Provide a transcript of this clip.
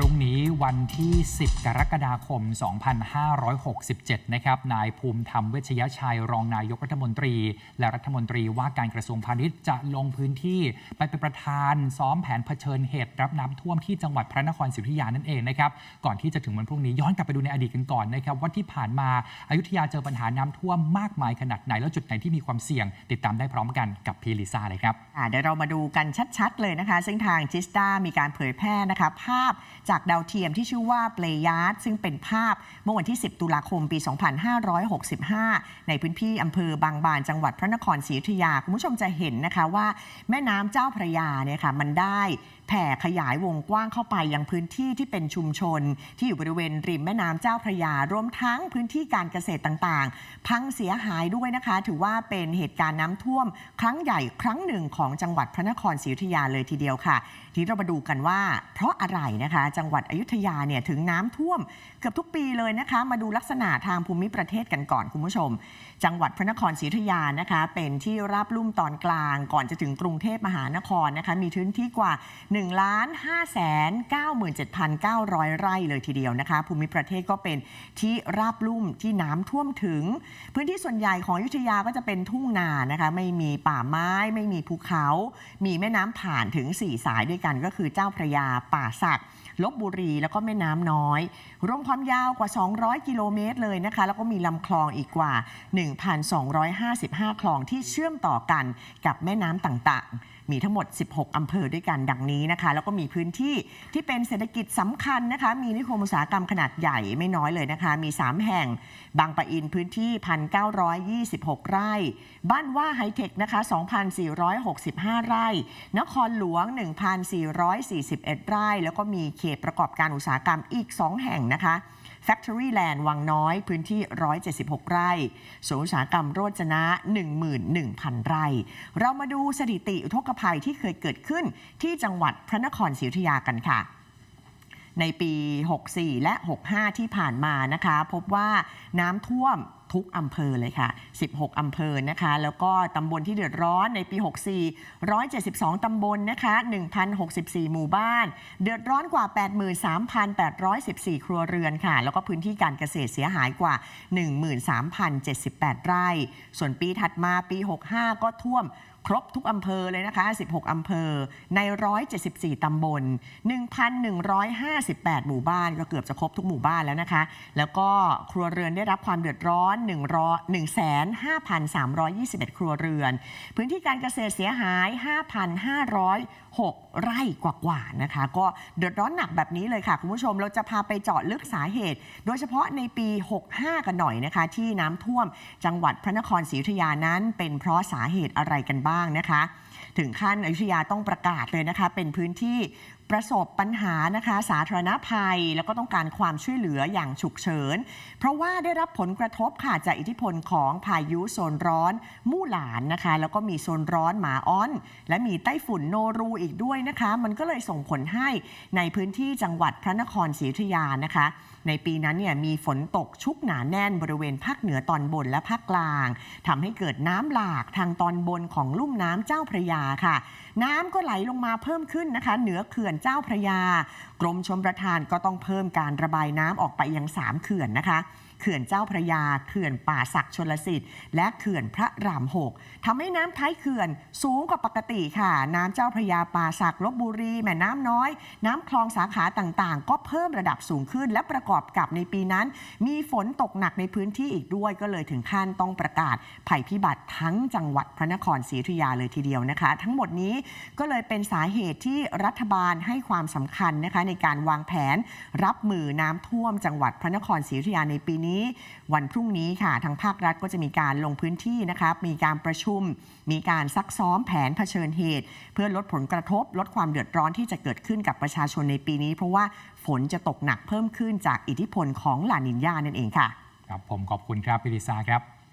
รุ่งนี้ วันที่ 10 กรกฎาคม 2567 นะครับ นายภูมิธรรมเวชยชัย รองนายกรัฐมนตรี และรัฐมนตรีว่าการกระทรวงพาณิชย์จะลงพื้นที่ ไปเป็นประธานซ้อมแผนเผชิญเหตุรับน้ำท่วมที่จังหวัดพระนครศรีอยุธยานั่นเองนะครับ ก่อนที่จะถึงวันพรุ่งนี้ย้อนกลับไปดูในอดีตกันก่อนนะครับว่าที่ผ่านมาอายุทยาเจอปัญหาน้ำท่วมมากมายขนาดไหนแล้วจุดไหนที่มีความเสี่ยง ติดตามได้พร้อมกันกับพีลิซ่าเลยครับเดี๋ยวเรามาดูกันชัดๆเลยนะคะ ซึ่งทางจิสตามีการเผยแพร่นะคะภาพจากดาวเทียมที่ชื่อว่าเปลยาร์ดซึ่งเป็นภาพเมื่อวันที่ 10 ตุลาคมปี 2565 ในพื้นที่อำเภอบางบานจังหวัดพระนครศรีอยุธยา คุณผู้ชมจะเห็นนะคะว่าแม่น้ำเจ้าพระยาเนี่ยค่ะมันได้แผ่ขยายวงกว้างเข้าไปยังพื้นที่ที่เป็นชุมชน ที่อยู่บริเวณริมแม่น้ำเจ้าพระยารวมทั้งพื้นที่การเกษตรต่างๆ พังเสียหายด้วยนะคะ ถือว่าเป็นเหตุการณ์น้ำท่วม ครั้งใหญ่ครั้งหนึ่งของจังหวัดพระนครศรีอยุธยาเลยทีเดียวค่ะ ทีนี้เรามาดูกันว่า เพราะอะไรนะคะ จังหวัดอยุธยายาเนี่ยถึงน้ำท่วมเกือบทุกปีเลยนะคะ มาดูลักษณะทางภูมิประเทศกันก่อนคุณผู้ชม จังหวัดพระนครศรีอยุธยานะคะ เป็นที่ราบลุ่มตอนกลาง ก่อนจะถึงกรุงเทพมหานครนะคะมีพื้นที่กว่า1ล้าน5แสน97,900 ไร่เลยทีเดียวนะคะ ภูมิประเทศก็เป็นที่ราบลุ่มที่น้ำท่วมถึง พื้นที่ส่วนใหญ่ของอยุธยาก็จะเป็นทุ่งนานะคะ ไม่มีป่าไม้ ไม่มีภูเขา มีแม่น้ำผ่านถึง 4 สายด้วยกันก็คือเจ้าพระยาป่าสักลบบุรีแล้วก็แม่น้ำน้อย รวมความยาวกว่า 200 กิโลเมตรเลยนะคะ แล้วก็มีลำคลองอีกกว่า 1,255 คลองที่เชื่อมต่อกันกับแม่น้ำต่างๆ มีทั้งหมด 16 อำเภอด้วยกันดังนี้นะคะ แล้วก็มีพื้นที่ที่เป็นเศรษฐกิจสำคัญนะคะ มีนิคมอุตสาหกรรมขนาดใหญ่ไม่น้อยเลยนะคะ มี 3 แห่ง บางปะอินพื้นที่ 1,926 ไร่ บ้านว่าไฮเทคนะคะ 2,465 ไร่ นครหลวง 1,441 ไร่ แล้วก็มีเขตประกอบการอุตสาหกรรมอีก 2 แห่งนะคะ Factory Land วังน้อยพื้นที่ 176 ไร่สวนอุตสาหกรรมโรจนะ 11,000 ไร่ เรามาดูสถิติอุทกภัยที่เคยเกิดขึ้นที่จังหวัดพระนครศรีอยุธยากันค่ะ ในปี 64 และ 65 ที่ผ่านมานะคะ พบว่าน้ำท่วม ทุกอำเภอเลยค่ะ 16 อำเภอนะคะ แล้วก็ตำบลที่เดือดร้อนในปี 64 172 ตำบลนะคะ 1,064 หมู่บ้าน เดือดร้อนกว่า 83,814 ครัวเรือนค่ะ แล้วก็พื้นที่การเกษตรเสียหายกว่า 13,078 ไร่ ส่วนปีถัดมาปี 65 ก็ท่วมครบทุกอำเภอเลยนะคะ 16 อำเภอ ใน 174 ตำบล 1,158 หมู่บ้าน ก็เกือบจะครบทุกหมู่บ้านแล้วนะคะ แล้วก็ครัวเรือนได้รับความเดือดร้อน1,5,321 ครัวเรือน พื้นที่การเกษตรเสียหาย 5,506 ไร่กว่าๆนะคะ ก็เดือดร้อนหนักแบบนี้เลยค่ะ คุณผู้ชมเราจะพาไปเจาะลึกสาเหตุ โดยเฉพาะในปี 65 กันหน่อยนะคะ ที่น้ำท่วมจังหวัดพระนครศรีอยุธยานั้นเป็นเพราะสาเหตุอะไรกันบ้างนะคะ ถึงขั้นอยุธยาต้องประกาศเลยนะคะ เป็นพื้นที่ ประสบปัญหานะคะสาธารณภัย แล้วก็ต้องการความช่วยเหลืออย่างฉุกเฉิน เพราะว่าได้รับผลกระทบค่ะจากอิทธิพลของพายุโซนร้อนมู่หลานนะคะ แล้วก็มีโซนร้อนหมาอ้อน และมีไต้ฝุ่นโนรูอีกด้วยนะคะ มันก็เลยส่งผลให้ในพื้นที่จังหวัดพระนครศรีอยุธยานะคะ ในปีนั้นเนี่ยมีฝนตกชุกหนาแน่นบริเวณภาคเหนือตอนบนและภาคกลางทำให้เกิดน้ำหลากทางตอนบนของลุ่มน้ำเจ้าพระยาค่ะ น้ำก็ไหลลงมาเพิ่มขึ้นนะคะ เหนือเขื่อนเจ้าพระยา กรมชมประทานก็ต้องเพิ่มการระบายน้ำออกไปยัง 3 เขื่อนนะคะ เขื่อนเจ้าพระยา เขื่อนป่าศักชลสิทธิ์ และเขื่อนพระรามหกทำให้น้ำท้ายเขื่อนสูงกว่าปกติค่ะ น้ำเจ้าพระยาป่าศักลบบุรีแม่น้ำน้อย น้ำคลองสาขาต่างๆ ก็เพิ่มระดับสูงขึ้น และประกอบกับในปีนั้น มีฝนตกหนักในพื้นที่อีกด้วย ก็เลยถึงขั้นต้องประกาศภัยพิบัติทั้งจังหวัดพระนครศรีอยุธยาเลยทีเดียวนะคะ ทั้งหมดนี้ก็เลยเป็นสาเหตุที่รัฐบาลให้ความสำคัญนะคะในการวางแผน รับมือน้ำท่วมจังหวัดพระนครศรีอยุธยาในปีนี้ วันพรุ่งนี้ค่ะ ทางภาครัฐก็จะมีการลงพื้นที่นะคะมีการประชุม มีการซักซ้อมแผนเผชิญเหตุ เพื่อลดผลกระทบ ลดความเดือดร้อนที่จะเกิดขึ้นกับประชาชนในปีนี้ เพราะว่าฝนจะตกหนักเพิ่มขึ้นจากอิทธิพลของลานินยานั่นเองค่ะ ครับผมขอบคุณครับพิลิซาครับ